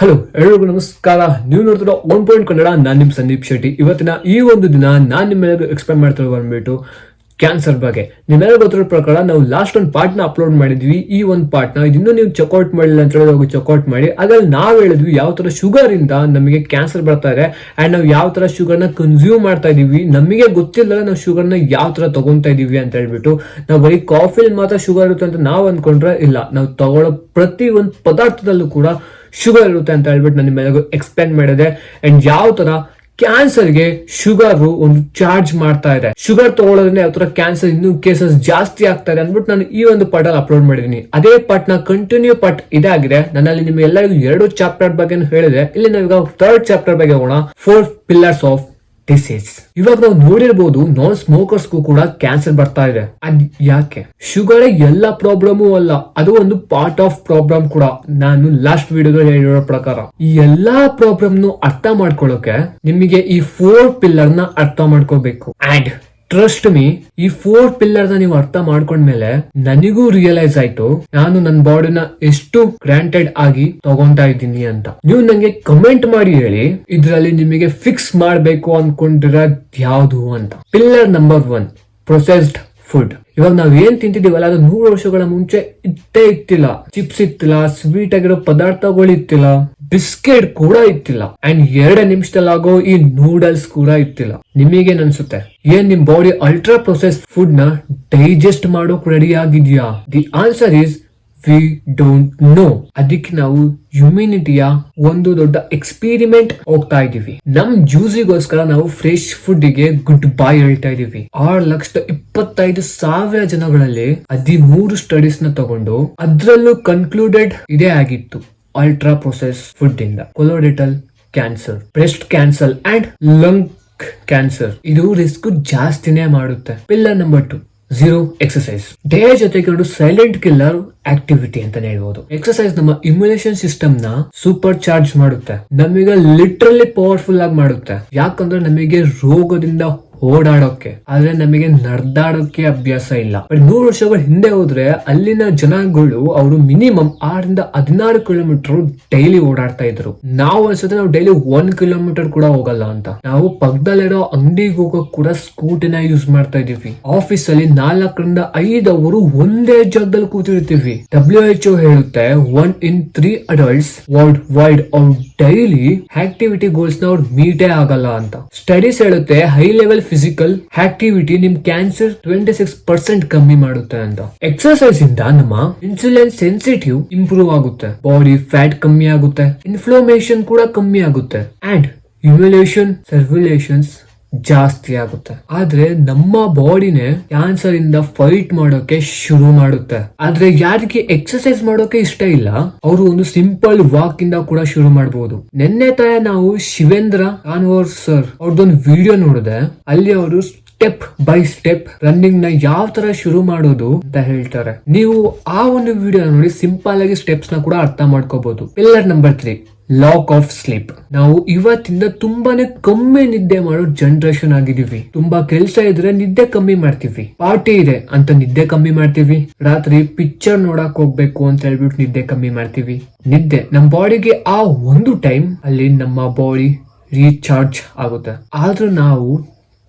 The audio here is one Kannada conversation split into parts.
ಹಲೋ, ಎಲ್ರಿಗೂ ನಮಸ್ಕಾರ. ನೀವು ನೋಡ್ತಿರೋ ಒನ್ ಪಾಯಿಂಟ್ ಕನ್ನಡ ನಾನು ನಿಮ್ಮ ಸಂದೀಪ್ ಶೆಟ್ಟಿ. ಇವತ್ತಿನ ಈ ಒಂದು ದಿನ ನಾನು ನಿಮ್ಮೆಲ್ಲರಿಗೂ ಎಕ್ಸ್ಪ್ಲೈನ್ ಮಾಡ್ತಿರೋ ಬಂದ್ಬಿಟ್ಟು ಕ್ಯಾನ್ಸರ್ ಬಗ್ಗೆ. ನಿಮ್ಮೆಲ್ಲ ಗೊತ್ತಿರೋ ಪ್ರಕಾರ ನಾವು ಲಾಸ್ಟ್ ಒಂದು ಪಾರ್ಟ್ನ ಅಪ್ಲೋಡ್ ಮಾಡಿದ್ವಿ. ಈ ಒಂದು ಪಾರ್ಟ್ನ ಇದನ್ನು ನೀವು ಚೆಕ್ಔಟ್ ಮಾಡಿಲ್ಲ ಅಂತ ಹೇಳಿ ಹೋಗಿ ಚೆಕ್ಔಟ್ ಮಾಡಿ. ಅದ್ರಲ್ಲಿ ನಾವು ಹೇಳಿದ್ವಿ ಯಾವ ಶುಗರ್ ಇಂದ ನಮಗೆ ಕ್ಯಾನ್ಸರ್ ಬರ್ತಾ ಇದೆ ಅಂಡ್ ನಾವು ಯಾವ ತರ ಶುಗರ್ನ ಕನ್ಸ್ಯೂಮ್ ಮಾಡ್ತಾ ಇದೀವಿ. ನಮಗೆ ಗೊತ್ತಿಲ್ಲ ನಾವು ಶುಗರ್ನ ಯಾವ ತರ ತಗೊಂತಾ ಇದೀವಿ ಅಂತ ಹೇಳ್ಬಿಟ್ಟು ನಾವು ಬರೀ ಕಾಫಿಲಿ ಮಾತ್ರ ಶುಗರ್ ಇರುತ್ತೆ ಅಂತ ನಾವು ಅಂದ್ಕೊಂಡ್ರೆ ಇಲ್ಲ. ನಾವು ತಗೊಳ್ಳೋ ಪ್ರತಿ ಒಂದು ಪದಾರ್ಥದಲ್ಲೂ ಕೂಡ ಶುಗರ್ ಇರುತ್ತೆ ಅಂತ ಹೇಳ್ಬಿಟ್ಟು ನಾನು ನಿಮ್ಮೆಲ್ಲರಿಗೂ ಎಕ್ಸ್ಪ್ಲೇನ್ ಮಾಡಿದೆ. ಅಂಡ್ ಯಾವ ತರ ಕ್ಯಾನ್ಸರ್ಗೆ ಶುಗರ್ ಒಂದು ಚಾರ್ಜ್ ಮಾಡ್ತಾ ಇದೆ. ಶುಗರ್ ತಗೊಳ್ಳೋದ್ರಿಂದ ಯಾವ ತರ ಕ್ಯಾನ್ಸರ್ ಇನ್ನೂ ಕೇಸಸ್ ಜಾಸ್ತಿ ಆಗ್ತಾ ಇದೆ ಅಂದ್ಬಿಟ್ಟು ನಾನು ಈ ಒಂದು ಪಾರ್ಟ್ ಅಲ್ಲಿ ಅಪ್ಲೋಡ್ ಮಾಡಿದೀನಿ. ಅದೇ ಪಾರ್ಟ್ನ ಕಂಟಿನ್ಯೂ ಪಟ್ ಇದಾಗಿದೆ ನನ್ನಲ್ಲಿ ನಿಮ್ಗೆ ಎಲ್ಲರಿಗೂ ಎರಡು ಚಾಪ್ಟರ್ ಬಗ್ಗೆ ಹೇಳಿದೆ. ಇಲ್ಲಿ ನಾವೀಗ ಥರ್ಡ್ ಚಾಪ್ಟರ್ ಬಗ್ಗೆ ಹೋಗೋಣ. ಫೋರ್ ಪಿಲ್ಲರ್ಸ್ ಆಫ್ ಡಿಸೀಸ್ ಇವಾಗ ನಾವು ನೋಡಿರ್ಬೋದು ನಾನ್ ಸ್ಮೋಕರ್ಸ್ಗೂ ಕೂಡ ಕ್ಯಾನ್ಸರ್ ಬರ್ತಾ ಇದೆ. ಅದ್ ಯಾಕೆ? ಶುಗರ್ ಎಲ್ಲ ಪ್ರಾಬ್ಲಮು ಅಲ್ಲ. ಅದು ಒಂದು ಪಾರ್ಟ್ ಆಫ್ ಪ್ರಾಬ್ಲಮ್ ಕೂಡ. ನಾನು ಲಾಸ್ಟ್ ವಿಡಿಯೋದಲ್ಲಿ ಹೇಳಿರೋ ಪ್ರಕಾರ. ಈ ಎಲ್ಲಾ ಪ್ರಾಬ್ಲಮ್ ಅರ್ಥ ಮಾಡ್ಕೊಳ್ಳೋಕೆ ನಿಮಗೆ ಈ ಫೋರ್ ಪಿಲ್ಲರ್ನ ಅರ್ಥ ಮಾಡ್ಕೋಬೇಕು. ಅಂಡ್ ಟ್ರಸ್ಟ್ ಮೀ ಈ ಫೋರ್ ಪಿಲ್ಲರ್ನ ನೀವು ಅರ್ಥ ಮಾಡ್ಕೊಂಡ್ಮೇಲೆ ನನಗೂ ರಿಯಲೈಸ್ ಆಯ್ತು. ನಾನು ನನ್ನ ಬಾಡಿನ ಎಷ್ಟು ಗ್ರಾಂಟೆಡ್ ಆಗಿ ತಗೊಂತಾ ಇದ್ದೀನಿ ಅಂತ. ನೀವು ನಂಗೆ ಕಮೆಂಟ್ ಮಾಡಿ ಹೇಳಿ, ಇದ್ರಲ್ಲಿ ನಿಮಗೆ ಫಿಕ್ಸ್ ಮಾಡ್ಬೇಕು ಅನ್ಕೊಂಡಿರೋದ್ ಯಾವುದು ಅಂತ. Pillar number one processed food ಇವಾಗ ನಾವ್ ಏನ್ ತಿಂತಿದೀವಲ್ಲ ಅದು ನೂರು ವರ್ಷಗಳ ಮುಂಚೆ ಇತ್ತೇ ಇತ್ತಿಲ್ಲ. ಚಿಪ್ಸ್ ಇತ್ತಿಲ್ಲ ಸ್ವೀಟ್ ಆಗಿರೋ ಪದಾರ್ಥಗಳು ಇತ್ತಿಲ್ಲ. ಬಿಸ್ಕೆಟ್ ಕೂಡ ಇತ್ತಿಲ್ಲ ಅಂಡ್ ಎರಡು ನಿಮಿಷದಲ್ಲಾಗೋ ಈ ನೂಡಲ್ಸ್ ಕೂಡ ಇತ್ತಿಲ್ಲ ನಿಮಗೆ ಅನ್ಸುತ್ತೆ? ಏನ್ ನಿಮ್ ಬಾಡಿ ಅಲ್ಟ್ರಾ ಪ್ರೊಸೆಸ್ ಫುಡ್ನ ಡೈಜೆಸ್ಟ್ ಮಾಡೋಕ್ ರೆಡಿ ಆಗಿದ್ಯಾ? The answer is we don't know ಅದಕ್ಕೆ ನಾವು ಹ್ಯುಮಿನಿಟಿಯ ಒಂದು ದೊಡ್ಡ ಎಕ್ಸ್ಪೆರಿಮೆಂಟ್ ಹೋಗ್ತಾ ಇದೀವಿ ನಮ್ ಜ್ಯೂಸಿಗೋಸ್ಕರ ನಾವು ಫ್ರೆಶ್ ಫುಡ್ಗೆ ಗುಡ್ ಬೈ ಹೇಳ್ತಾ ಇದೀವಿ ಆರು ಲಕ್ಷದ ಇಪ್ಪತ್ತೈದು ಸಾವಿರ ಜನಗಳಲ್ಲಿ ಹದಿಮೂರು ಸ್ಟಡೀಸ್ನ ತಗೊಂಡು ಅದ್ರಲ್ಲೂ ಕನ್ಕ್ಲೂಡೆಡ್ ಇದೇ ಆಗಿತ್ತು. ಅಲ್ಟ್ರಾ ಪ್ರೊಸೆಸ್ ಫುಡ್ ಇಂದ. Colorectal cancer breast cancer and lung cancer ಇದು ರಿಸ್ಕ್ ಜಾಸ್ತಿನೇ ಮಾಡುತ್ತೆ. Pillar number two zero exercise day ಜೊತೆಗೆ ಒಂದು ಸೈಲೆಂಟ್ ಕಿಲ್ಲರ್ ಆಕ್ಟಿವಿಟಿ ಅಂತಾನೆ ಹೇಳ್ಬೋದು. ಎಕ್ಸಸೈಸ್ ನಮ್ಮ ಇಮ್ಯುನೇಷನ್ ಸಿಸ್ಟಮ್ನ ಸೂಪರ್ ಚಾರ್ಜ್ ಮಾಡುತ್ತೆ. ನಮಗೆ ಲಿಟ್ರಲಿ ಪವರ್ಫುಲ್ ಆಗಿ ಮಾಡುತ್ತೆ. ಯಾಕಂದ್ರೆ ನಮಗೆ ರೋಗದಿಂದ ಓಡಾಡೋಕೆ. ಆದ್ರೆ ನಮಗೆ ನಡ್ದಾಡೋಕೆ ಅಭ್ಯಾಸ ಇಲ್ಲ. ಬಟ್ ನೂರು ವರ್ಷಗಳ ಹಿಂದೆ ಹೋದ್ರೆ ಅಲ್ಲಿನ ಜನಗಳು ಅವರು ಮಿನಿಮಮ್ ಆರರಿಂದ ಹದಿನಾರು ಕಿಲೋಮೀಟರ್ ಡೈಲಿ ಓಡಾಡ್ತಾ ಇದ್ರು. ನಾವು ಅನ್ಸುತ್ತೆ ನಾವು ಡೈಲಿ ಒನ್ ಕಿಲೋಮೀಟರ್ ಕೂಡ ಹೋಗಲ್ಲ ಅಂತ. ನಾವು ಪಕ್ಕದಲ್ಲಿರೋ ಅಂಗಡಿಗೆ ಹೋಗೋಕ್ ಕೂಡ ಸ್ಕೂಟಿನ ಯೂಸ್ ಮಾಡ್ತಾ ಇದೀವಿ ಆಫೀಸ್ ಅಲ್ಲಿ ನಾಲ್ಕರಿಂದ ಐದು ಅವರು ಒಂದೇ ಜಾಗದಲ್ಲಿ ಕೂತಿರ್ತೀವಿ. ಡಬ್ಲ್ಯೂ ಎಚ್ ಹೇಳುತ್ತೆ one in three adults world wide ಅವ್ರು ಡೈಲಿ ಆಕ್ಟಿವಿಟಿ ಗೋಲ್ಸ್ನ ಅವ್ರು ಮೀಟೇ ಆಗಲ್ಲ ಅಂತ. ಸ್ಟಡೀಸ್ ಹೇಳುತ್ತೆ ಹೈ ಲೆವೆಲ್ ಫಿಸಿಕಲ್ ಆಕ್ಟಿವಿಟಿ ನಿಮ್ ಕ್ಯಾನ್ಸರ್ ಟ್ವೆಂಟಿ ಸಿಕ್ಸ್ ಪರ್ಸೆಂಟ್ ಕಮ್ಮಿ ಮಾಡುತ್ತೆ ಅಂತ. ಎಕ್ಸರ್ಸೈಸ್ ಇಂದ ನಮ್ಮ ಇನ್ಸುಲಿನ್ ಸೆನ್ಸಿಟಿವ್ ಇಂಪ್ರೂವ್ ಆಗುತ್ತೆ. ಬಾಡಿ ಫ್ಯಾಟ್ ಕಮ್ಮಿ ಆಗುತ್ತೆ. ಇನ್ಫ್ಲೋಮೇಶನ್ ಕೂಡ ಕಮ್ಮಿ ಆಗುತ್ತೆ. ಅಂಡ್ ಇಮ್ಯುಲೇಷನ್ ಸರ್ವ್ಯುಲೇಷನ್ಸ್ ಜಾಸ್ತಿ ಆಗುತ್ತೆ. ಆದ್ರೆ ನಮ್ಮ ಬಾಡಿನೇ ಕ್ಯಾನ್ಸರ್ ಇಂದ ಫೈಟ್ ಮಾಡೋಕೆ ಶುರು ಮಾಡುತ್ತೆ. ಆದ್ರೆ ಯಾರಿಗೆ ಎಕ್ಸರ್ಸೈಸ್ ಮಾಡೋಕೆ ಇಷ್ಟ ಇಲ್ಲ, ಅವರು ಒಂದು ಸಿಂಪಲ್ ವಾಕ್ ಇಂದ ಕೂಡ ಶುರು ಮಾಡಬಹುದು ನಿನ್ನೆ ತಾಯ ನಾವು ಶಿವೇಂದ್ರ ಕಾನ್ವರ್ ಸರ್ ಅವ್ರದ್ದೊಂದು ವಿಡಿಯೋ ನೋಡಿದೆ. ಅಲ್ಲಿ ಅವರು ಸ್ಟೆಪ್ ಬೈ ಸ್ಟೆಪ್ ರನ್ನಿಂಗ್ನ ಯಾವ ತರ ಶುರು ಮಾಡೋದು ಅಂತ ಹೇಳ್ತಾರೆ. ನೀವು ಆ ಒಂದು ವಿಡಿಯೋ ನೋಡಿ ಸಿಂಪಲ್ ಆಗಿ ಸ್ಟೆಪ್ಸ್ನ ಕೂಡ ಅರ್ಥ ಮಾಡ್ಕೋಬಹುದು pillar number three lack of sleep ನಾವು ಇವತ್ತಿಂದ ತುಂಬಾನೇ ಕಮ್ಮಿ ನಿದ್ದೆ ಮಾಡೋ ಜನರೇಷನ್ ಆಗಿದೀವಿ ತುಂಬಾ ಕೆಲಸ ಇದ್ರೆ ನಿದ್ದೆ ಕಮ್ಮಿ ಮಾಡ್ತೀವಿ. ಪಾರ್ಟಿ ಇದೆ ಅಂತ ನಿದ್ದೆ ಕಮ್ಮಿ ಮಾಡ್ತೀವಿ. ರಾತ್ರಿ ಪಿಕ್ಚರ್ ನೋಡಕ್ ಹೋಗ್ಬೇಕು ಅಂತ ಹೇಳ್ಬಿಟ್ಟು ನಿದ್ದೆ ಕಮ್ಮಿ ಮಾಡ್ತೀವಿ. ನಿದ್ದೆ ನಮ್ಮ ಬಾಡಿಗೆ ಆ ಒಂದು ಟೈಮ್ ಅಲ್ಲಿ ನಮ್ಮ ಬಾಡಿ ರೀಚಾರ್ಜ್ ಆಗುತ್ತೆ. ಆದ್ರೂ ನಾವು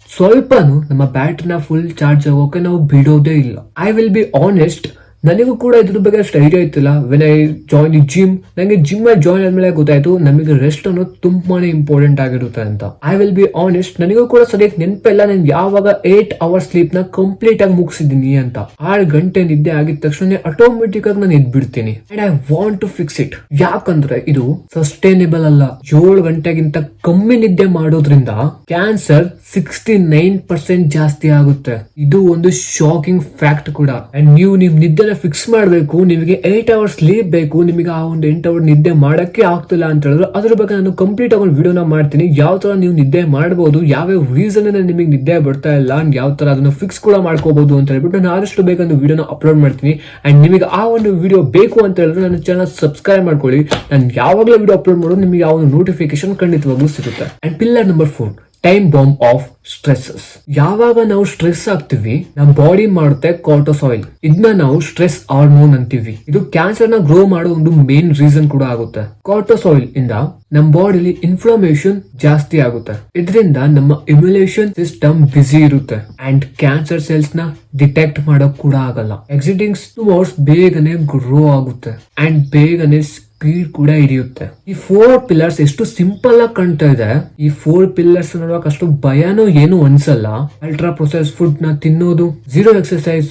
ಸ್ವಲ್ಪನು ನಮ್ಮ ಬ್ಯಾಟ್ರಿನ ಫುಲ್ ಚಾರ್ಜ್ ಆಗೋಕೆ ನಾವು ಬಿಡೋದೇ ಇಲ್ಲ. ಐ ವಿಲ್ ಬಿ ಆನೆಸ್ಟ್ ನನಗೂ ಕೂಡ ಇದ್ರ ಬಗ್ಗೆ ಅಷ್ಟು ಐಡಿಯಾ ಇತ್ತಿಲ್ಲ ವೆನ್ ಐ ಜಾಯ್ನ್ ಈ ಜಿಮ್ ನನಗೆ ಜಿಮ್ ಅಲ್ಲಿ ಜಾಯ್ನ್ ಆದ್ಮೇಲೆ ಗೊತ್ತಾಯ್ತು, ನಮಗೆ ರೆಸ್ಟ್ ಅನ್ನೋದು ತುಂಬಾನೇ ಇಂಪಾರ್ಟೆಂಟ್ ಆಗಿರುತ್ತೆ ಅಂತ. ಐ ವಿಲ್ ಬಿ ಆನೆಸ್ಟ್ ನನಗೂ ಕೂಡ ಸರಿಯಾಗಿ ನೆನಪಿಲ್ಲ ನಾನು ಯಾವಾಗ ಏಟ್ ಅವರ್ ಸ್ಲೀಪ್ನ ಕಂಪ್ಲೀಟ್ ಆಗಿ ಮುಗಿಸಿದೀನಿ ಅಂತ. ಆರು ಗಂಟೆ ನಿದ್ದೆ ಆಗಿದ ತಕ್ಷಣ ಆಟೋಮೆಟಿಕ್ ಆಗಿ ನಾನು ಎದ್ಬಿಡ್ತೀನಿ. And I want to fix it ಯಾಕಂದ್ರೆ ಇದು ಸಸ್ಟೈನೇಬಲ್ ಅಲ್ಲ. ಏಳು ಗಂಟೆಗಿಂತ ಕಮ್ಮಿ ನಿದ್ದೆ ಮಾಡೋದ್ರಿಂದ ಕ್ಯಾನ್ಸರ್ ಸಿಕ್ಸ್ಟಿ ನೈನ್ ಪರ್ಸೆಂಟ್ ಜಾಸ್ತಿ ಆಗುತ್ತೆ. ಇದು ಒಂದು ಶಾಕಿಂಗ್ ಫ್ಯಾಕ್ಟ್ ಕೂಡ. ಅಂಡ್ ನೀವು ನಿಮ್ ನಿದ್ದೆನ ಫಿಕ್ಸ್ ಮಾಡಬೇಕು, ನಿಮಗೆ ಏಟ್ ಅವರ್ಸ್ ಸ್ಲೀಪ್ ಬೇಕು, ನಿಮಗೆ ಆ ಒಂದು ಎಂಟು ಅವರ್ ನಿದ್ದೆ ಮಾಡೋಕ್ಕೆ ಆಗ್ತಿಲ್ಲ ಅಂತ ಹೇಳಿದ್ರು. ಅದ್ರ ಬಗ್ಗೆ ನಾನು ಕಂಪ್ಲೀಟ್ ಆಗಿ ಒಂದು ವಿಡಿಯೋನ ಮಾಡ್ತೀನಿ. ಯಾವ ಥರ ನೀವು ನಿದ್ದೆ ಮಾಡ್ಬೋದು, ಯಾವ್ಯಾವ ರೀಸನ್ ನಿಮಗೆ ನಿದ್ದೆ ಬರ್ತಾ ಇಲ್ಲ ಯಾವ ಥರ ಅದನ್ನು ಫಿಕ್ಸ್ ಕೂಡ ಮಾಡ್ಕೋಬಹುದು ಅಂತ ಹೇಳ್ಬಿಟ್ಟು ನಾನು ಆದಷ್ಟು ಬೇಗ ಒಂದು ವಿಡಿಯೋನ ಅಪ್ಲೋಡ್ ಮಾಡ್ತೀನಿ. ಆ್ಯಂಡ್ ನಿಮಗೆ ಆ ಒಂದು ವಿಡಿಯೋ ಬೇಕು ಅಂತ ಹೇಳಿದ್ರೆ ನನ್ನ ಚಾನಲ್ ಸಬ್ಸ್ಕ್ರೈಬ್ ಮಾಡ್ಕೊಳ್ಳಿ. ನಾನು ಯಾವಾಗಲೂ ವಿಡಿಯೋ ಅಪ್ಲೋಡ್ ಮಾಡೋದು ನಿಮಗೆ ಆ ಒಂದು ನೋಟಿಫಿಕೇಶನ್ ಖಂಡಿತವಾಗ್ಲೂ ಸಿಗುತ್ತೆ. And pillar number four time bomb of stresses ಯಾವಾಗ ನಾವು ಸ್ಟ್ರೆಸ್ ಆಗ್ತೀವಿ ನಮ್ಮ ಬಾಡಿ ಮಾಡುತ್ತೆ ಕಾರ್ಟೋಸಾಯಿಲ್ ಇದನ್ನ ನಾವು ಸ್ಟ್ರೆಸ್ ಹಾರ್ಮೋನ್ ಅಂತೀವಿ. ಇದು ಕ್ಯಾನ್ಸರ್ನ ಗ್ರೋ ಮಾಡೋ ಒಂದು ಮೇನ್ ರೀಸನ್ ಕೂಡ ಆಗುತ್ತೆ. ಕಾರ್ಟೋಸಾಯಿಲ್ ಇಂದ ನಮ್ಮ ಬಾಡಿಲಿ ಇನ್ಫ್ಲಮೇಷನ್ ಜಾಸ್ತಿ ಆಗುತ್ತೆ. ಇದರಿಂದ ನಮ್ಮ ಇಮ್ಯುಲೇಷನ್ ಸಿಸ್ಟಮ್ ಬಿಸಿ ಇರುತ್ತೆ. ಅಂಡ್ ಕ್ಯಾನ್ಸರ್ ಸೆಲ್ಸ್ನ ಡಿಟೆಕ್ಟ್ ಮಾಡೋಕ್ ಕೂಡ ಆಗಲ್ಲ. ಎಕ್ಸಿಟಿಂಗ್ ಅವರ್ಸ್ ಬೇಗನೆ ಗ್ರೋ ಆಗುತ್ತೆ. ಅಂಡ್ ಬೇಗನೆ ಸ್ಪೀಡ್ ಕೂಡ ಹಿಡಿಯುತ್ತೆ. ಈ ಫೋರ್ ಪಿಲ್ಲರ್ಸ್ ಎಷ್ಟು ಸಿಂಪಲ್ ಆಗಿ ಕಾಣ್ತಾ ಇದೆ. ಈ ಫೋರ್ ಪಿಲ್ಲರ್ಸ್ ನೋಡುವಾಗ ಅಷ್ಟು ಭಯನೂ ಏನು ಅನ್ಸಲ್ಲ. ಅಲ್ಟ್ರಾ ಪ್ರೊಸೆಸ್ ಫುಡ್ನ ತಿನ್ನೋದು zero exercise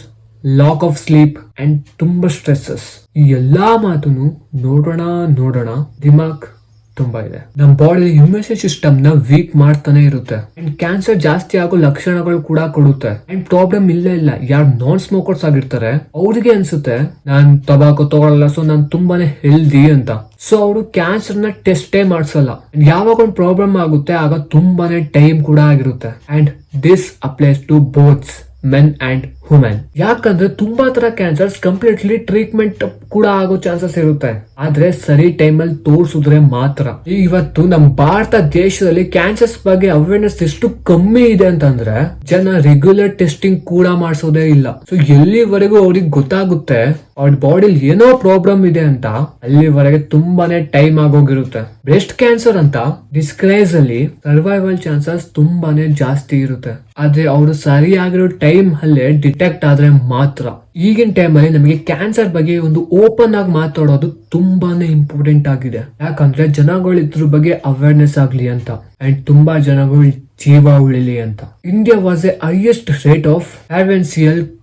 lack of sleep and ತುಂಬಾ ಸ್ಟ್ರೆಸ್ಸಸ್ ಈ ಎಲ್ಲಾ ಮಾತನ್ನು ನೋಡೋಣ ನೋಡೋಣ. ದಿಮಾಗ್ ತುಂಬಾ ಇದೆ. ನಮ್ಮ ಬಾಡಿ ಇಮ್ಯೂನ್ ಸಿಸ್ಟಮ್ನ ವೀಕ್ ಮಾಡ್ತಾನೆ ಇರುತ್ತೆ. ಅಂಡ್ ಕ್ಯಾನ್ಸರ್ ಜಾಸ್ತಿ ಆಗೋ ಲಕ್ಷಣಗಳು ಕೂಡ ಕೊಡುತ್ತೆ. ಅಂಡ್ ಪ್ರಾಬ್ಲಮ್ ಇಲ್ಲ ಇಲ್ಲ. ಯಾರು ನಾನ್ ಸ್ಮೋಕರ್ಸ್ ಆಗಿರ್ತಾರೆ, ಅವ್ರಿಗೆ ಅನ್ಸುತ್ತೆ, ನಾನ್ ತಬಾಕು ತಗೊಳಲ್ಲ ಸೊ ನಾನ್ ತುಂಬಾನೇ ಹೆಲ್ದಿ ಅಂತ. ಸೊ ಅವರು ಕ್ಯಾನ್ಸರ್ನ ಟೆಸ್ಟೇ ಮಾಡ್ಸಲ್ಲ. ಯಾವಾಗ ಒಂದು ಪ್ರಾಬ್ಲಮ್ ಆಗುತ್ತೆ, ಆಗ ತುಂಬಾನೇ ಟೈಮ್ ಕೂಡ ಆಗಿರುತ್ತೆ. And this applies to both men and women ಯಾಕಂದ್ರೆ ತುಂಬಾ ತರ ಕ್ಯಾನ್ಸರ್ಸ್ ಕಂಪ್ಲೀಟ್ಲಿ ಟ್ರೀಟ್ಮೆಂಟ್ ಕೂಡ ಆಗೋ ಚಾನ್ಸಸ್ ಇರುತ್ತೆ. ಆದ್ರೆ ಸರಿ ಟೈಮ್ ಅಲ್ಲಿ ತೋರ್ಸಿದ್ರೆ ಮಾತ್ರ. ಇವತ್ತು ನಮ್ಮ ಭಾರತ ದೇಶದಲ್ಲಿ ಕ್ಯಾನ್ಸರ್ಸ್ ಬಗ್ಗೆ ಅವೇರ್ನೆಸ್ ಎಷ್ಟು ಕಮ್ಮಿ ಇದೆ ಅಂತಂದ್ರೆ ಜನ ರೆಗ್ಯುಲರ್ ಟೆಸ್ಟಿಂಗ್ ಕೂಡ ಮಾಡಿಸೋದೇ ಇಲ್ಲ. ಸೊ ಎಲ್ಲಿವರೆಗೂ ಅವ್ರಿಗೆ ಗೊತ್ತಾಗುತ್ತೆ ಅವ್ರ ಬಾಡಿಲಿ ಏನೋ ಪ್ರಾಬ್ಲಮ್ ಇದೆ ಅಂತ ಅಲ್ಲಿವರೆಗೆ ತುಂಬಾನೇ ಟೈಮ್ ಆಗೋಗಿರುತ್ತೆ. ಬ್ರೆಸ್ಟ್ ಕ್ಯಾನ್ಸರ್ ಅಂತ ಡಿಸ್ಕ್ರೈಸ್ ಅಲ್ಲಿ ಸರ್ವೈವಲ್ ಚಾನ್ಸಸ್ ತುಂಬಾನೇ ಜಾಸ್ತಿ ಇರುತ್ತೆ. ಆದ್ರೆ ಅವರು ಸರಿಯಾಗಿರೋ ಟೈಮ್ ಅಲ್ಲೇ ಡಿಟೆಕ್ಟ್ ಆದ್ರೆ ಮಾತ್ರ. ಈಗಿನ ಟೈಮ್ ಅಲ್ಲಿ ನಮಗೆ ಕ್ಯಾನ್ಸರ್ ಬಗ್ಗೆ ಒಂದು ಓಪನ್ ಆಗಿ ಮಾತಾಡೋದು ತುಂಬಾನೇ ಇಂಪಾರ್ಟೆಂಟ್ ಆಗಿದೆ. ಯಾಕಂದ್ರೆ ಜನಗಳು ಇದ್ರ ಬಗ್ಗೆ ಅವೇರ್ನೆಸ್ ಆಗ್ಲಿ ಅಂತ ಅಂಡ್ ತುಂಬಾ ಜನಗಳು ಜೀವ ಉಳಿಲಿ ಅಂತ. India was a highest rate of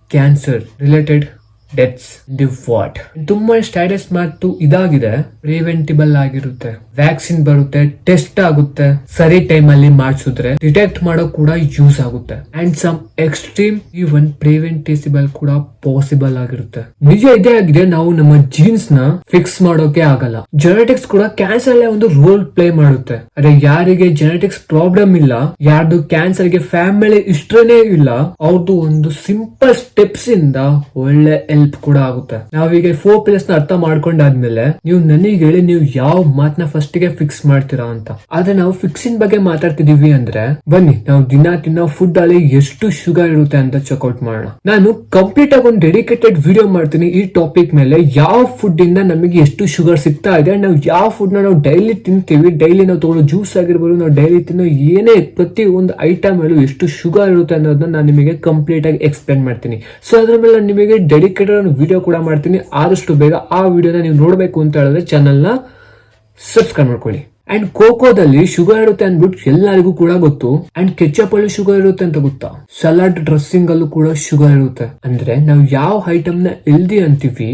cancer related deaths the what ತುಂಬಾ ಸ್ಟೈಡಸ್ ಮತ್ತು ಇದಾಗಿದೆ. ಪ್ರಿವೆಂಟಿಬಲ್ ಆಗಿರುತ್ತೆ. ವ್ಯಾಕ್ಸಿನ್ ಬರುತ್ತೆ ಟೆಸ್ಟ್ ಆಗುತ್ತೆ. ಸರಿ ಟೈಮ್ ಅಲ್ಲಿ ಮಾಡಿಸಿದ್ರೆ ಡಿಟೆಕ್ಟ್ ಮಾಡೋ ಕೂಡ ಯೂಸ್ ಆಗುತ್ತೆ. And some extreme even preventable ಕೂಡ ಪಾಸಿಬಲ್ ಆಗಿರುತ್ತೆ. ನಿಜ ಇದೇ ಆಗಿದೆ, ನಾವು ನಮ್ಮ ಜೀನ್ಸ್ನ ಫಿಕ್ಸ್ ಮಾಡೋಕೆ ಆಗಲ್ಲ. ಜೆನೆಟಿಕ್ಸ್ ಕೂಡ ಕ್ಯಾನ್ಸರ್ ಒಂದು ರೋಲ್ ಪ್ಲೇ ಮಾಡುತ್ತೆ. ಅದೇ ಯಾರಿಗೆ ಜೆನೆಟಿಕ್ಸ್ ಪ್ರಾಬ್ಲಮ್ ಇಲ್ಲ, ಯಾರ್ದು ಕ್ಯಾನ್ಸರ್ಗೆ ಫ್ಯಾಮಿಲಿ ಇಷ್ಟನೇ ಇಲ್ಲ ಅವ್ರದ್ದು ಒಂದು ಸಿಂಪಲ್ ಸ್ಟೆಪ್ಸ್ ಇಂದ ಒಳ್ಳೆ ಹೆಲ್ಪ್ ಕೂಡ ಆಗುತ್ತೆ. ನಾವೀಗ ಫೋರ್ ಪ್ಲೇಸ್ನ ಅರ್ಥ ಮಾಡ್ಕೊಂಡಾದ್ಮೇಲೆ ನೀವು ನನಗೆ ಹೇಳಿ ನೀವು ಯಾವ ಮಾತನ್ನ ಫಸ್ಟ್ಗೆ ಫಿಕ್ಸ್ ಮಾಡ್ತೀರಾ ಅಂತ. ಆದ್ರೆ ನಾವು ಫಿಕ್ಸಿನ್ ಬಗ್ಗೆ ಮಾತಾಡ್ತಿದೀವಿ ಅಂದ್ರೆ, ಬನ್ನಿ, ನಾವು ದಿನ ತಿನ್ನೋ ಫುಡ್ ಅಲ್ಲಿ ಎಷ್ಟು ಶುಗರ್ ಇರುತ್ತೆ ಅಂತ ಚೆಕ್ಔಟ್ ಮಾಡೋಣ. ನಾನು ಕಂಪ್ಲೀಟ್ ಆಗಿ ಒಂದು ಡೆಡಿಕೇಟೆಡ್ ವಿಡಿಯೋ ಮಾಡ್ತೀನಿ ಈ ಟಾಪಿಕ್ ಮೇಲೆ. ಯಾವ ಫುಡ್ ಇಂದ ನಮಗೆ ಎಷ್ಟು ಶುಗರ್ ಸಿಗ್ತಾ ಇದೆ, ನಾವು ಯಾವ ಫುಡ್ನ ನಾವು ಡೈಲಿ ತಿಂತೀವಿ ಡೈಲಿ ನಾವು ತಗೊಳ್ಳೋ ಜ್ಯೂಸ್ ಆಗಿರ್ಬೋದು, ನಾವು ಡೈಲಿ ತಿನ್ನೋ ಏನೇ ಪ್ರತಿ ಒಂದು ಐಟಮ್ ಅಲ್ಲೂ ಎಷ್ಟು ಶುಗರ್ ಇರುತ್ತೆ ಅನ್ನೋದನ್ನ ನಾನು ನಿಮಗೆ ಕಂಪ್ಲೀಟ್ ಆಗಿ ಎಕ್ಸ್ಪ್ಲೇನ್ ಮಾಡ್ತೀನಿ. ಸೊ ಅದ್ರ ಮೇಲೆ ನಿಮಗೆ ನಿಮಗೆ ಒಂದು ವಿಡಿಯೋ ಕೂಡ ಮಾಡ್ತೀನಿ. ಆದಷ್ಟು ಬೇಗ ಆ ವಿಡಿಯೋನ ನೀವು ನೋಡಬೇಕು ಅಂತ ಹೇಳಿದ್ರೆ ಚಾನೆಲ್ನ ಸಬ್ಸ್ಕ್ರೈಬ್ ಮಾಡ್ಕೊಳ್ಳಿ. ಅಂಡ್ ಕೋಕೋದಲ್ಲಿ ಶುಗರ್ ಇರುತ್ತೆ ಅಂದ್ಬಿಟ್ಟು ಎಲ್ಲರಿಗೂ ಕೂಡ ಗೊತ್ತು. ಅಂಡ್ ಕೆಚಪ್ ಅಲ್ಲಿ ಶುಗರ್ ಇರುತ್ತೆ ಅಂತ ಗೊತ್ತಾ? ಸಲಾಡ್ ಡ್ರೆಸ್ಸಿಂಗ್ ಅಲ್ಲೂ ಕೂಡ ಶುಗರ್ ಇರುತ್ತೆ. ಅಂದ್ರೆ ನಾವು ಯಾವ ಐಟಮ್ನ ಎಲ್ದಿ ಅಂತೀವಿ,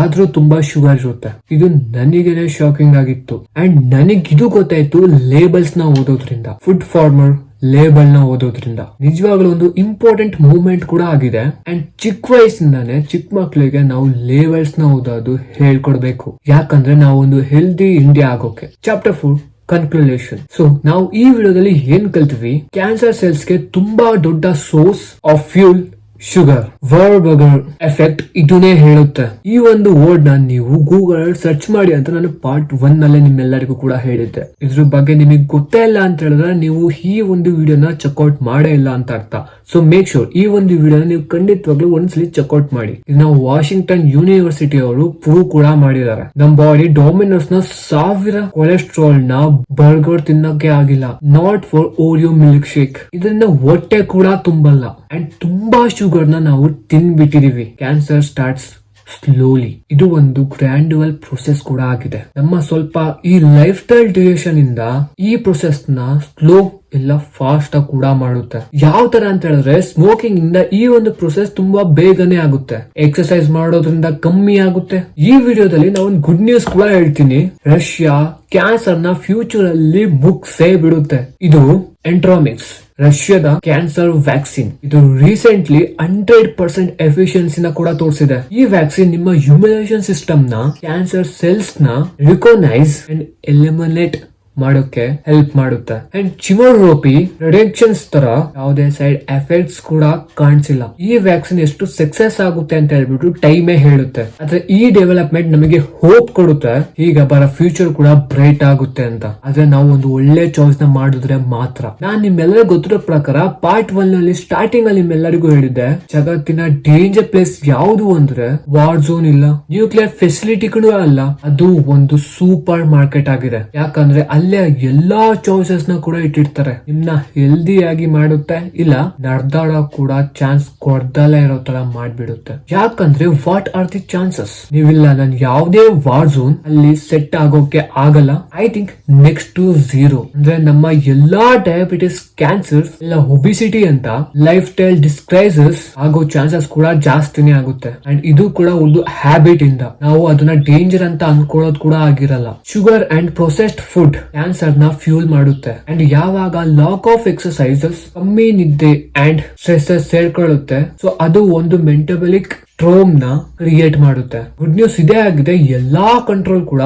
ಆದ್ರೂ ತುಂಬಾ ಶುಗರ್ ಇರುತ್ತೆ. ಇದು ನನಗೇನೆ ಶಾಕಿಂಗ್ ಆಗಿತ್ತು. ಅಂಡ್ ನನಗಿದು ಗೊತ್ತಾಯ್ತು ಲೇಬಲ್ಸ್ನ ಓದೋದ್ರಿಂದ. ಫುಡ್ ಫಾರ್ಮರ್ ಲೇಬಲ್ನ ಓದೋದ್ರಿಂದ. ನಿಜವಾಗ್ಲೂ ಒಂದು ಇಂಪಾರ್ಟೆಂಟ್ ಮೂವ್ಮೆಂಟ್ ಕೂಡ ಆಗಿದೆ. ಅಂಡ್ ಚಿಕ್ಕ ವಯಸ್ಸಿಂದಾನೆ ಚಿಕ್ಕ ಮಕ್ಳಿಗೆ ನಾವು ಲೇಬಲ್ಸ್ನ ಓದೋದು ಹೇಳ್ಕೊಡ್ಬೇಕು. ಯಾಕಂದ್ರೆ ನಾವು ಒಂದು ಹೆಲ್ದಿ ಇಂಡಿಯಾ ಆಗೋಕೆ. ಚಾಪ್ಟರ್ ಫೋರ್ ಕನ್ಕ್ಲೂಷನ್ ಸೊ ನಾವು ಈ ವಿಡಿಯೋದಲ್ಲಿ ಏನ್ ಕಲ್ತೀವಿ? ಕ್ಯಾನ್ಸರ್ ಸೆಲ್ಸ್ಗೆ ತುಂಬಾ ದೊಡ್ಡ source of fuel sugar Warburg effect ಇದನ್ನೇ ಹೇಳುತ್ತೆ. ಈ ಒಂದು ವರ್ಡ್ನ ನೀವು ಗೂಗಲ್ ಸರ್ಚ್ ಮಾಡಿ ಅಂತ ನಾನು ಪಾರ್ಟ್ ಒನ್ ನಲ್ಲೇ ನಿಮ್ಮೆಲ್ಲರಿಗೂ ಕೂಡ ಹೇಳಿದ್ದೆ. ಇದ್ರ ಬಗ್ಗೆ ನಿಮಗೆ ಗೊತ್ತೇ ಇಲ್ಲ ಅಂತ ಹೇಳಿದ್ರೆ ನೀವು ಈ ಒಂದು ವಿಡಿಯೋನ ಚೆಕ್ಔಟ್ ಮಾಡೇ ಇಲ್ಲ ಅಂತ ಅರ್ಥ. ಸೊ ಮೇಕ್ ಶೋರ್ ಈ ಒಂದು ವಿಡಿಯೋನ ನೀವು ಖಂಡಿತವಾಗ್ಲೂ ಒಂದ್ಸಲಿ ಚೆಕ್ಔಟ್ ಮಾಡಿ. ಇದನ್ನ ವಾಷಿಂಗ್ಟನ್ ಯೂನಿವರ್ಸಿಟಿ ಅವರು ಪ್ರೂವ್ ಕೂಡ ಮಾಡಿದ್ದಾರೆ. ನಮ್ ಬಾಡಿ ಡೊಮಿನೋಸ್ನ ಸಾವಿರ ಕೊಲೆಸ್ಟ್ರಾಲ್ನ ಬರ್ಗರ್ ತಿನ್ನಕ್ಕೆ ಆಗಿಲ್ಲ. Not for Oreo milk shake ಇದರಿಂದ ಹೊಟ್ಟೆ ಕೂಡ ತುಂಬಲ್ಲ. ಅಂಡ್ ತುಂಬಾ ಶುಗರ್ ನ ನಾವು ತಿನ್ಬಿಟ್ಟಿದೀವಿ. ಕ್ಯಾನ್ಸರ್ ಸ್ಟಾರ್ಟ್ಸ್ ಸ್ಲೋಲಿ ಇದು ಒಂದು ಗ್ರ್ಯಾಂಡುವಲ್ ಪ್ರೊಸೆಸ್ ಕೂಡ ಆಗಿದೆ. ನಮ್ಮ ಸ್ವಲ್ಪ ಈ ಲೈಫ್ ಸ್ಟೈಲ್ ಡ್ಯೂರೇಷನ್ ಇಂದ ಈ ಪ್ರೊಸೆಸ್ನ ಸ್ಲೋ ಇಲ್ಲ ಫಾಸ್ಟ್ ಆಗಿ ಕೂಡ ಮಾಡುತ್ತೆ. ಯಾವ ತರ ಅಂತ ಹೇಳಿದ್ರೆ ಸ್ಮೋಕಿಂಗ್ ಇಂದ ಈ ಒಂದು ಪ್ರೊಸೆಸ್ ತುಂಬಾ ಬೇಗನೆ ಆಗುತ್ತೆ. ಎಕ್ಸರ್ಸೈಸ್ ಮಾಡೋದ್ರಿಂದ ಕಮ್ಮಿ ಆಗುತ್ತೆ. ಈ ವಿಡಿಯೋದಲ್ಲಿ ನಾವು ಒಂದು ಗುಡ್ ನ್ಯೂಸ್ ಕೂಡ ಹೇಳ್ತೀನಿ. ರಷ್ಯಾ ಕ್ಯಾನ್ಸರ್ನ ಫ್ಯೂಚರ್ ಅಲ್ಲಿ ಮುಗ್ಸೇ ಬಿಡುತ್ತೆ. ಇದು ಎಂಟ್ರಾಮಿಕ್ಸ್ ರಷ್ಯಾದ ಕ್ಯಾನ್ಸರ್ ವ್ಯಾಕ್ಸಿನ್. ಇದು ರೀಸೆಂಟ್ಲಿ ಹಂಡ್ರೆಡ್ ಪರ್ಸೆಂಟ್ ಎಫಿಷಿಯನ್ಸಿನ ಕೂಡ ತೋರಿಸಿದೆ. ಈ ವ್ಯಾಕ್ಸಿನ್ ನಿಮ್ಮ ಹ್ಯೂಮಿನೇಷನ್ ಸಿಸ್ಟಮ್ನ ಕ್ಯಾನ್ಸರ್ ಸೆಲ್ಸ್ನ ರಿಕೋನೈಸ್ ಅಂಡ್ ಎಲಿಮಿನೇಟ್ ಮಾಡೋಕೆ ಹೆಲ್ಪ್ ಮಾಡುತ್ತೆ. ಅಂಡ್ ಚಿಮೋರೋಪಿ ರಿಡಕ್ಷನ್ಸ್ ತರ ಯಾವುದೇ ಸೈಡ್ ಎಫೆಕ್ಟ್ಸ್ ಕೂಡ ಕಾಣಿಸಿಲ್ಲ. ಈ ವ್ಯಾಕ್ಸಿನ್ ಎಷ್ಟು ಸಕ್ಸಸ್ ಆಗುತ್ತೆ ಅಂತ ಹೇಳ್ಬಿಟ್ಟು ಟೈಮೇ ಹೇಳುತ್ತೆ. ಆದ್ರೆ ಈ ಡೆವಲಪ್ಮೆಂಟ್ ನಮಗೆ ಹೋಪ್ ಕೊಡುತ್ತೆ. ಈಗ ಬರೋ ಫ್ಯೂಚರ್ ಕೂಡ ಬ್ರೈಟ್ ಆಗುತ್ತೆ ಅಂತ. ಆದ್ರೆ ನಾವು ಒಂದು ಒಳ್ಳೆ ಚಾಯ್ಸ್ನ ಮಾಡಿದ್ರೆ ಮಾತ್ರ. ನಾನ್ ನಿಮ್ಮೆಲ್ಲರಿಗೂ ಗೊತ್ತಿರೋ ಪ್ರಕಾರ ಪಾರ್ಟ್ ಒನ್ನಲ್ಲಿ ಸ್ಟಾರ್ಟಿಂಗ್ ಅಲ್ಲಿ ನಿಮ್ಮೆಲ್ಲರಿಗೂ ಹೇಳಿದ್ದೆ, ಜಗತ್ತಿನ ಡೇಂಜರ್ ಪ್ಲೇಸ್ ಯಾವುದು ಅಂದ್ರೆ ವಾರ್ ಝೋನ್ ಇಲ್ಲ. ನ್ಯೂಕ್ಲಿಯರ್ ಫೆಸಿಲಿಟಿಗಳು ಅಲ್ಲ. ಅದು ಒಂದು ಸೂಪರ್ ಮಾರ್ಕೆಟ್ ಆಗಿದೆ. ಯಾಕಂದ್ರೆ ಅಲ್ಲೇ ಎಲ್ಲಾ ಚಾಯ್ಸಸ್ನ ಕೂಡ ಇಟ್ಟಿರ್ತಾರೆ. ನಿಮ್ನ ಹೆಲ್ದಿ ಆಗಿ ಮಾಡುತ್ತೆ, ಇಲ್ಲ ನಡ್ದಾಡ ಕೂಡ ಚಾನ್ಸ್ ಕೊಡ್ದಲೇ ಇರೋ ತರ ಮಾಡ್ಬಿಡುತ್ತೆ. ಯಾಕಂದ್ರೆ ವಾಟ್ ಆರ್ ದಿ ಚಾನ್ಸಸ್ ನೀವಿಲ್ಲ, ನನ್ ಯಾವ್ದೇ ವಾರ್ ಝೋನ್ ಅಲ್ಲಿ ಸೆಟ್ ಆಗೋಕೆ ಆಗಲ್ಲ. I think next to zero ಅಂದ್ರೆ ನಮ್ಮ ಎಲ್ಲಾ ಡಯಾಬಿಟಿಸ್ ಕ್ಯಾನ್ಸರ್ ಇಲ್ಲ ಒಬಿಸಿಟಿ ಅಂತ ಲೈಫ್ ಸ್ಟೈಲ್ ಡಿಸ್ಕ್ರೈಸಸ್ ಆಗೋ ಚಾನ್ಸಸ್ ಕೂಡ ಜಾಸ್ತಿನೇ ಆಗುತ್ತೆ. ಅಂಡ್ ಇದು ಕೂಡ ಒಂದು ಹ್ಯಾಬಿಟ್ ಇಂದ. ನಾವು ಅದನ್ನ ಡೇಂಜರ್ ಅಂತ ಅನ್ಕೊಳ್ಳೋದು ಕೂಡ ಆಗಿರಲ್ಲ. ಶುಗರ್ ಅಂಡ್ ಪ್ರೊಸೆಸ್ಡ್ ಫುಡ್ ಕ್ಯಾನ್ಸರ್ನ ಫ್ಯೂಲ್ ಮಾಡುತ್ತೆ. ಅಂಡ್ ಯಾವಾಗ ಲಾಕ್ ಆಫ್ ಎಕ್ಸಸೈಸಸ್ ಕಮ್ಮಿ ನಿದ್ದೆ ಅಂಡ್ ಸ್ಟ್ರೆಸ್ ಸೇರ್ಕೊಳ್ಳುತ್ತೆ ಸೊ ಅದು ಒಂದು ಮೆಂಟಬಲಿಕ್ ಟ್ರೋಮ್ನ ಕ್ರಿಯೇಟ್ ಮಾಡುತ್ತೆ. ಗುಡ್ ನ್ಯೂಸ್ ಇದೇ ಆಗಿದೆ, ಎಲ್ಲಾ ಕಂಟ್ರೋಲ್ ಕೂಡ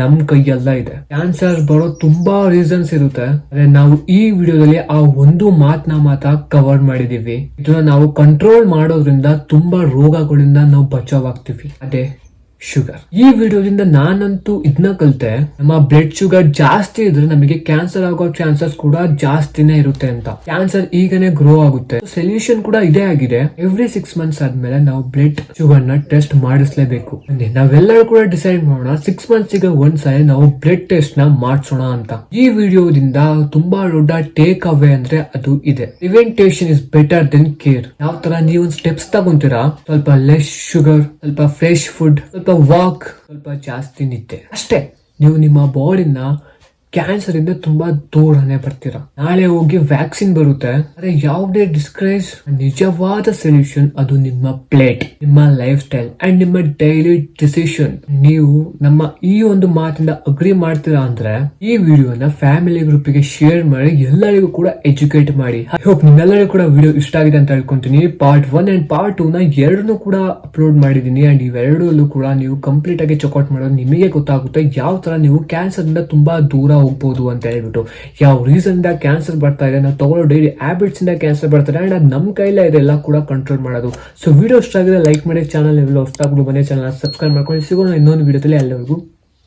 ನಮ್ ಕೈಯಲ್ಲ ಇದೆ. ಕ್ಯಾನ್ಸರ್ ಬರೋ ತುಂಬಾ ರೀಸನ್ಸ್ ಇರುತ್ತೆ. ಆದ್ರೆ ನಾವು ಈ ವಿಡಿಯೋದಲ್ಲಿ ಆ ಒಂದು ಮಾತನ್ನ ಮಾತ್ರ ಕವರ್ ಮಾಡಿದೀವಿ. ಇದನ್ನ ನಾವು ಕಂಟ್ರೋಲ್ ಮಾಡೋದ್ರಿಂದ ತುಂಬಾ ರೋಗಗಳಿಂದ ನಾವು ಬಚಾವಾಗ್ತೀವಿ ಅದೇ ಶುಗರ್ ಈ ವಿಡಿಯೋದಿಂದ ನಾನಂತೂ ಇದನ್ನ ಕಲಿತೆ, ನಮ್ಮ ಬ್ಲಡ್ ಶುಗರ್ ಜಾಸ್ತಿ ಇದ್ರೆ ನಮಗೆ ಕ್ಯಾನ್ಸರ್ ಆಗೋ ಚಾನ್ಸಸ್ ಕೂಡ ಜಾಸ್ತಿನೇ ಇರುತ್ತೆ ಅಂತ. ಕ್ಯಾನ್ಸರ್ ಈಗನೇ ಗ್ರೋ ಆಗುತ್ತೆ. ಸೊಲ್ಯೂಷನ್ ಕೂಡ ಇದೇ ಆಗಿದೆ. ಎವ್ರಿ ಸಿಕ್ಸ್ ಮಂತ್ಸ್ ಆದ್ಮೇಲೆ ನಾವು ಬ್ಲಡ್ ಶುಗರ್ನ ಟೆಸ್ಟ್ ಮಾಡಿಸ್ಲೇಬೇಕು ನಾವೆಲ್ಲರೂ ಕೂಡ ಡಿಸೈಡ್ ಮಾಡೋಣ ಸಿಕ್ಸ್ ಮಂತ್ಸ್ ಈಗ ಒಂದ್ಸಲ ನಾವು ಬ್ಲಡ್ ಟೆಸ್ಟ್ನ ಮಾಡಿಸೋಣ ಅಂತ. ಈ ವಿಡಿಯೋದಿಂದ ತುಂಬಾ ದೊಡ್ಡ ಟೇಕ್ ಅವೇ ಅಂದ್ರೆ ಅದು ಇದೆ. Prevention is better then care ಯಾವ ತರ ನೀವು ಸ್ಟೆಪ್ಸ್ ತಗೊಂತೀರಾ? ಸ್ವಲ್ಪ ಲೆಸ್ ಶುಗರ್ ಸ್ವಲ್ಪ ಫ್ರೆಶ್ ಫುಡ್ ಸ್ವಲ್ಪ ವಾಕ್ ಸ್ವಲ್ಪ ಜಾಸ್ತಿ ನಿದ್ದೆ. ಅಷ್ಟೇ. ನೀವು ನಿಮ್ಮ ಬಾಡಿನ ಕ್ಯಾನ್ಸರ್ ಇಂದ ತುಂಬಾ ದೂರನೇ ಬರ್ತೀರಾ. ನಾಳೆ ಹೋಗಿ ವ್ಯಾಕ್ಸಿನ್ ಬರುತ್ತೆ. ಆದ್ರೆ ಯಾವುದೇ ಡಿಸ್ಕ್ರೈಸ್ ನಿಜವಾದ ಸೊಲ್ಯೂಷನ್ ಅದು ನಿಮ್ಮ ಪ್ಲೇಟ್ ನಿಮ್ಮ ಲೈಫ್ ಸ್ಟೈಲ್ ಅಂಡ್ ನಿಮ್ಮ ಡೈಲಿ ಡಿಸಿಷನ್ ನೀವು ನಮ್ಮ ಈ ಒಂದು ಮಾತಿಂದ ಅಗ್ರಿ ಮಾಡ್ತೀರಾ ಅಂದ್ರೆ, ಈ ವಿಡಿಯೋನ ಫ್ಯಾಮಿಲಿ ಗ್ರೂಪಿಗೆ ಶೇರ್ ಮಾಡಿ, ಎಲ್ಲರಿಗೂ ಕೂಡ ಎಜುಕೇಟ್ ಮಾಡಿ. ಐ ಹೋಪ್ ನಿಮ್ಮೆಲ್ಲರಿಗೂ ಕೂಡ ವಿಡಿಯೋ ಇಷ್ಟ ಆಗಿದೆ ಅಂತ ಹೇಳ್ಕೊಂತೀನಿ. Part one and part two ನ ಎರಡನ್ನೂ ಕೂಡ ಅಪ್ಲೋಡ್ ಮಾಡಿದೀನಿ ಅಂಡ್ ಇವೆರಡಲ್ಲೂ ಕೂಡ ನೀವು ಕಂಪ್ಲೀಟ್ ಆಗಿ ಚೆಕ್ಔಟ್ ಮಾಡೋದು ನಿಮಗೆ ಗೊತ್ತಾಗುತ್ತೆ. ಯಾವ ತರ ನೀವು ಕ್ಯಾನ್ಸರ್ ಇಂದ ತುಂಬಾ ದೂರ ಹೋಗ್ಬೋದು ಅಂತ ಹೇಳ್ಬಿಟ್ಟು. ಯಾವ ರೀಸನ್ ಇಂದ ಕ್ಯಾನ್ಸರ್ ಬರ್ತಾ ಇದೆ, ನಾವು ತಗೊಳ್ಳೋ ಡೈಲಿ ಹ್ಯಾಬಿಟ್ಸ್ ಇಂದ ಕ್ಯಾನ್ಸರ್ ಬರ್ತಾರೆ ಅಂಡ್ ಅದು ನಮ್ಮ ಕೈಲೇ ಇದೆಲ್ಲ ಕೂಡ ಕಂಟ್ರೋಲ್ ಮಾಡೋದು. ಸೊ ವಿಡಿಯೋ ಇಷ್ಟ ಆಗಿದೆ ಲೈಕ್ ಮಾಡಿ ಚಾನಲ್ ಎಲ್ಲ ಹೊಸ್ತಾಗ್ಬಿಟ್ಟು ಮನೆ ಚಾನಲ್ ಸಬ್ಸ್ಕ್ರೈಬ್ ಮಾಡ್ಕೊಂಡು ಸಿಗೋಣ ಇನ್ನೊಂದು ವಿಡಿಯೋದಲ್ಲಿ ಎಲ್ಲರಿಗೂ